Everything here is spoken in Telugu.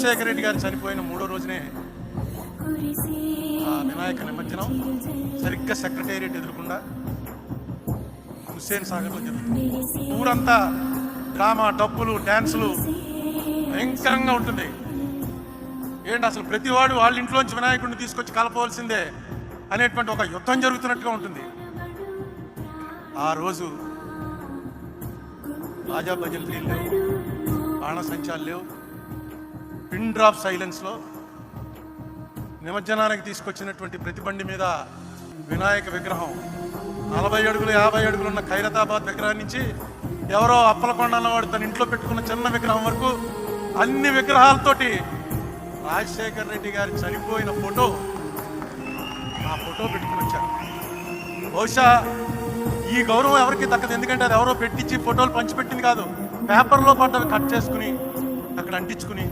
చంద్రశేఖర రెడ్డి గారు చనిపోయిన మూడో రోజునే ఆ వినాయక నిమజ్జనం సరిగ్గా సెక్రటేరియట్ ఎదురకుండా హుస్సేన్ సాగర్లో జరుగుతుంది. ఊరంతా డ్రామా డబ్బులు డ్యాన్సులు భయంకరంగా ఉంటుంది. ఏంటి అసలు ప్రతివాడు వాళ్ళ ఇంట్లోంచి వినాయకుడిని తీసుకొచ్చి కలపవలసిందే అనేటువంటి ఒక యుద్ధం జరుగుతున్నట్టుగా ఉంటుంది. ఆ రోజు బాజా భజన్ లేవు బాణసంచాలు లేవు. పిన్ డ్రాప్ సైలెన్స్లో నిమజ్జనానికి తీసుకొచ్చినటువంటి ప్రతిబండి మీద వినాయక విగ్రహం. నలభై అడుగులు యాభై అడుగులు ఉన్న ఖైరతాబాద్ విగ్రహం నుంచి ఎవరో అప్పలకొండ అన్నవాడు తన ఇంట్లో పెట్టుకున్న చిన్న విగ్రహం వరకు అన్ని విగ్రహాలతోటి రాజశేఖర్ రెడ్డి గారి చనిపోయిన ఫోటో ఆ ఫోటో పెట్టుకుని వచ్చారు. బహుశా ఈ గౌరవం ఎవరికి దక్కదు. ఎందుకంటే అది ఎవరో పెట్టించి ఫోటోలు పంచిపెట్టింది కాదు. పేపర్లో పడ్డవి కట్ చేసుకుని అక్కడ అంటించుకుని